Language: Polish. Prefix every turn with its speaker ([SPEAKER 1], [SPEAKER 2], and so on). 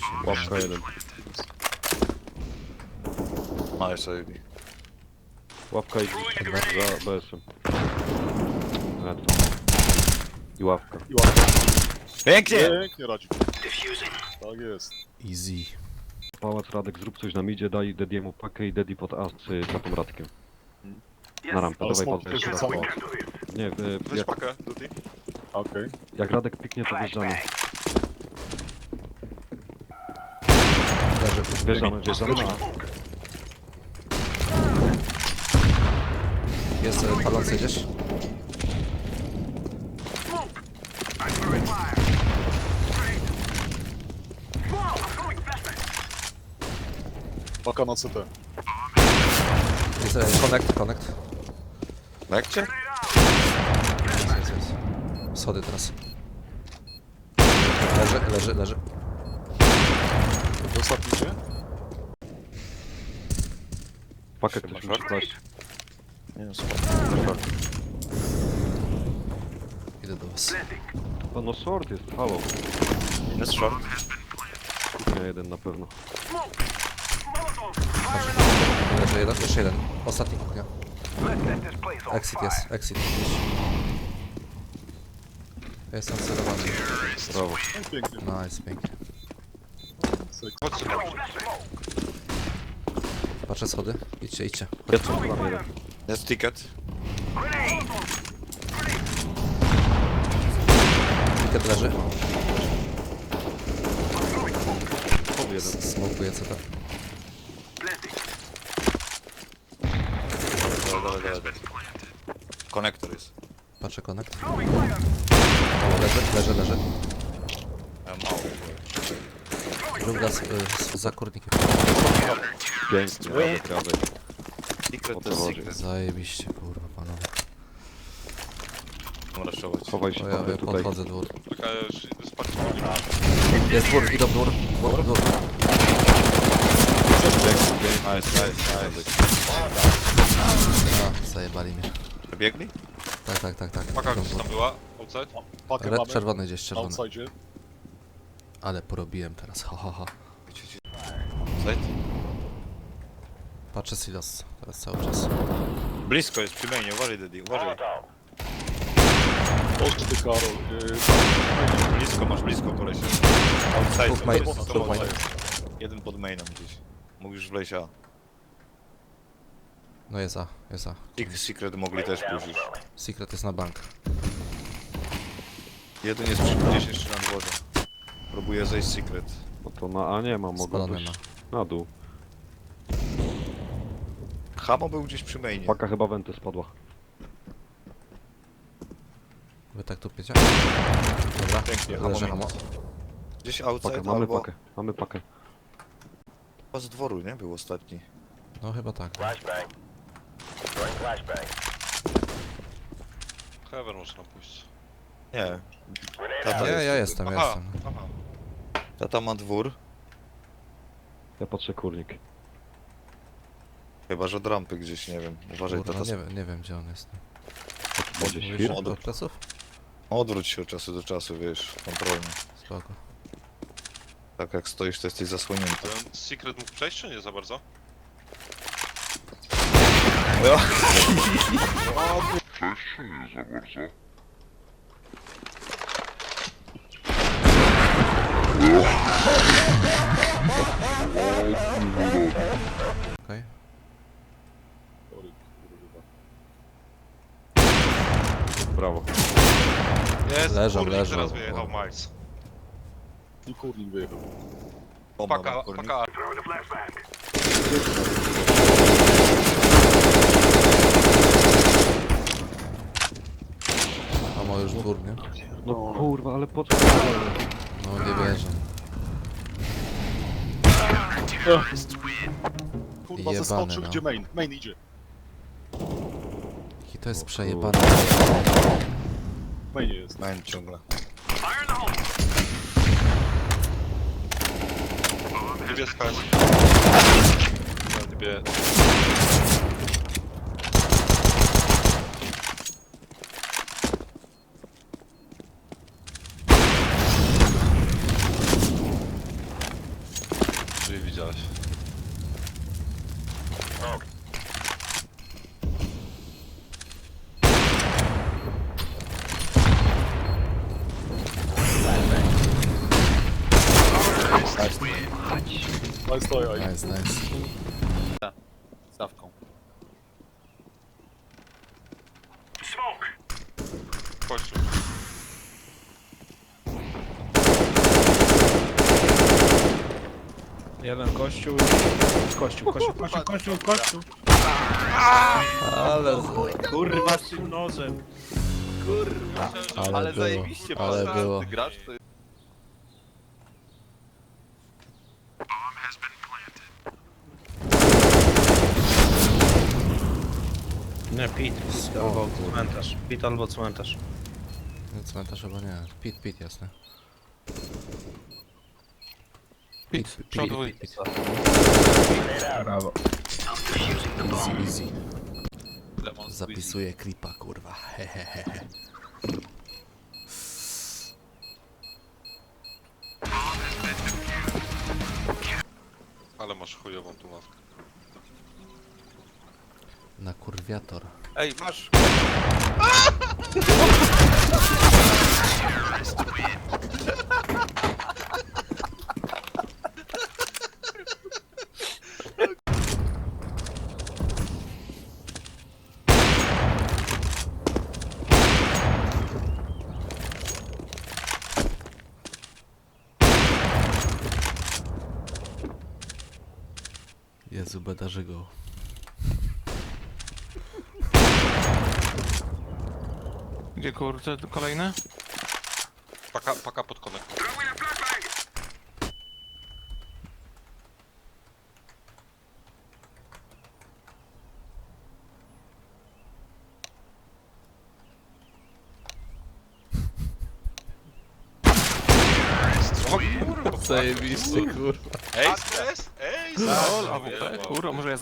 [SPEAKER 1] się.
[SPEAKER 2] Łapka jeden.
[SPEAKER 3] Ma jeszcze AB.
[SPEAKER 2] Łapka i za BS-em. Red. I łapka.
[SPEAKER 4] I ładnie.
[SPEAKER 3] Pięknie!
[SPEAKER 4] Pięknie radzi. Tak jest.
[SPEAKER 1] Easy.
[SPEAKER 2] Pałac Radek, zrób coś na midzie, daj Dediemu pakę i Dedi pod asy za tą Radkiem. Na rampę,
[SPEAKER 4] Ale
[SPEAKER 2] dawaj
[SPEAKER 4] smok
[SPEAKER 2] pod
[SPEAKER 4] też
[SPEAKER 2] pałac. Nie, y,
[SPEAKER 3] Weź
[SPEAKER 2] jak,
[SPEAKER 3] pakę, Duty.
[SPEAKER 4] Okej.
[SPEAKER 2] jak Radek piknie, to wjeżdżamy.
[SPEAKER 1] Leży.
[SPEAKER 2] Wjeżdżamy, wjeżdżamy na.
[SPEAKER 1] Jest e, palący gdzieś?
[SPEAKER 4] Paka na CT.
[SPEAKER 1] Jest e, connect, connect.
[SPEAKER 3] Lekcie?
[SPEAKER 1] Jest, jest, jest. Schody teraz. Leży, leży, leży.
[SPEAKER 4] Ostatni się?
[SPEAKER 2] Pakę ktoś musi klaść.
[SPEAKER 3] Nie wiem, spoko.
[SPEAKER 1] Idę do was.
[SPEAKER 2] O, no short jest, halo.
[SPEAKER 3] Jest short.
[SPEAKER 2] Nie, jeden na pewno.
[SPEAKER 1] Leży jeden, jeszcze jeden. Ostatni kuchnia. Exit jest, exit gdzieś. Jestem celowany.
[SPEAKER 2] Brawo.
[SPEAKER 4] No pięknie.
[SPEAKER 1] Nice, pięknie.
[SPEAKER 4] Seks.
[SPEAKER 3] Chodź sobie.
[SPEAKER 1] Patrzę schody. Idźcie, idźcie.
[SPEAKER 2] Jest tam jeden.
[SPEAKER 3] Jest ticket.
[SPEAKER 1] Ticket leży.
[SPEAKER 2] Pod jeden.
[SPEAKER 3] Dawaj, dawaj, dawaj. Konektor jest.
[SPEAKER 1] Patrzę connect. Leży, leży, leży.
[SPEAKER 3] Ja mało.
[SPEAKER 1] Druga z, z, za kurnikiem.
[SPEAKER 2] Pięknie, Radek, Radek.
[SPEAKER 3] Secret to secret.
[SPEAKER 1] Zajebiście, kurwa, panowie.
[SPEAKER 3] Mam raszować.
[SPEAKER 2] Chowaj się
[SPEAKER 1] O, ja, ja
[SPEAKER 2] tutaj.
[SPEAKER 1] podchodzę dwór.
[SPEAKER 5] Czekaj, już spać.
[SPEAKER 1] Jest dwór, idą dwór. Dwór, dwór.
[SPEAKER 3] Nice, nice, nice.
[SPEAKER 1] A, zajebali mnie.
[SPEAKER 3] Biegli?
[SPEAKER 1] Tak, tak, tak, tak.
[SPEAKER 5] Paka
[SPEAKER 1] Idą
[SPEAKER 5] gdzieś
[SPEAKER 1] dwór.
[SPEAKER 5] tam była, outside.
[SPEAKER 4] Pakę mamy.
[SPEAKER 1] czerwony gdzieś, czerwony.
[SPEAKER 4] outside.
[SPEAKER 1] Ale porobiłem teraz, ha, ha, ha.
[SPEAKER 3] Side?
[SPEAKER 1] Patrzę silos teraz cały czas.
[SPEAKER 3] Blisko jest przy mainie, uważaj Daddy, uważaj.
[SPEAKER 4] Oczy ty Karol. Yy,
[SPEAKER 3] Blisko, masz blisko kolesie. Outside,
[SPEAKER 1] Dwóch main-
[SPEAKER 3] to jest
[SPEAKER 1] dwóch main.
[SPEAKER 3] outside. Jeden pod mainem gdzieś. Mówisz w lesie A.
[SPEAKER 1] No jest A, jest A.
[SPEAKER 3] Secret mogli też pójść już.
[SPEAKER 1] Secret jest na bank.
[SPEAKER 3] Jeden jest przy 10 na dworze. Próbuję zejść secret.
[SPEAKER 2] No to na A nie ma, mogą
[SPEAKER 1] Spalony
[SPEAKER 2] być
[SPEAKER 1] ma.
[SPEAKER 2] na dół.
[SPEAKER 3] Hamo był gdzieś przy mainie.
[SPEAKER 2] Paka chyba wenty spadła.
[SPEAKER 1] Wy tak tu piecie? Dobra,
[SPEAKER 3] Pięknie,
[SPEAKER 1] leży
[SPEAKER 3] hamo
[SPEAKER 1] hamo.
[SPEAKER 3] Gdzieś
[SPEAKER 2] Pakę,
[SPEAKER 3] outside
[SPEAKER 2] mamy
[SPEAKER 3] albo
[SPEAKER 2] pakę, mamy pakę.
[SPEAKER 3] chyba z dworu, nie? Był ostatni.
[SPEAKER 1] No chyba tak.
[SPEAKER 5] Heaven można pójść.
[SPEAKER 3] Nie. Tata,
[SPEAKER 1] Nie,
[SPEAKER 3] jest.
[SPEAKER 1] ja jestem, ja
[SPEAKER 5] Aha,
[SPEAKER 1] jestem.
[SPEAKER 5] aha.
[SPEAKER 3] Tata ma dwór.
[SPEAKER 2] Ja patrzę kurnik.
[SPEAKER 3] Chyba, że od rampy gdzieś, nie wiem. Uważaj,
[SPEAKER 1] Kurwa,
[SPEAKER 3] tata.
[SPEAKER 1] nie, wiem- nie wiem gdzie on jest.
[SPEAKER 2] Będzie
[SPEAKER 1] Mówisz
[SPEAKER 2] świr.
[SPEAKER 1] pleców?
[SPEAKER 3] Odwróć się od czasu do czasu, wiesz, kontrolnie.
[SPEAKER 1] Spoko.
[SPEAKER 3] Tak jak stoisz, to jesteś zasłonięty.
[SPEAKER 5] Ten Secret mógł przejść, czy nie za bardzo?
[SPEAKER 1] Okej.
[SPEAKER 4] Sorry, kurwa.
[SPEAKER 2] Brawo.
[SPEAKER 5] Jest,
[SPEAKER 1] Leżą,
[SPEAKER 5] kurnik
[SPEAKER 1] leżą.
[SPEAKER 5] teraz wyjechał Miles.
[SPEAKER 4] I kurnik wyjechał.
[SPEAKER 3] Bomba
[SPEAKER 5] Paka,
[SPEAKER 3] ma kurnik.
[SPEAKER 5] paka.
[SPEAKER 1] Hamo już dwór, nie?
[SPEAKER 2] No kurwa, ale po co?
[SPEAKER 1] No nie wierzę.
[SPEAKER 4] Kurwa,
[SPEAKER 1] Jebany,
[SPEAKER 4] zeskoczył,
[SPEAKER 1] no.
[SPEAKER 4] gdzie main? Main idzie.
[SPEAKER 1] I to jest przejebane.
[SPEAKER 4] W mainie jest.
[SPEAKER 3] Main ciągle.
[SPEAKER 5] Niebieska jest. сделать. Ой,
[SPEAKER 4] стой, ой. Найс,
[SPEAKER 1] найс. Да,
[SPEAKER 4] ставку.
[SPEAKER 5] Хочешь?
[SPEAKER 6] Jeden kościół i kościół, kościół, kościół, kościół, kościół.
[SPEAKER 1] Ale,
[SPEAKER 6] Kurwa z tym nożem.
[SPEAKER 1] ale, było, ale było.
[SPEAKER 3] grasz, to
[SPEAKER 6] Nie, Pit. Albo cmentarz. Pit albo cmentarz.
[SPEAKER 1] No cmentarz chyba nie. Pit, pit, jasne. Pit, pit, pit, pit, pit.
[SPEAKER 6] Brawo.
[SPEAKER 1] Easy, easy. Zapisuję klipa, kurwa. Hehehe.
[SPEAKER 5] Ale masz chujową tu ławkę.
[SPEAKER 1] Na kurwiator.
[SPEAKER 3] Ej, masz!
[SPEAKER 1] Jezu, bedarzy go.
[SPEAKER 7] Gdzie kurczę, kolejne?
[SPEAKER 5] Paka, paka pod konektor. O kurwa!
[SPEAKER 1] Zajebiście, kurwa.
[SPEAKER 5] Ej, stres!
[SPEAKER 7] Lol! AWP, kurwa, może ja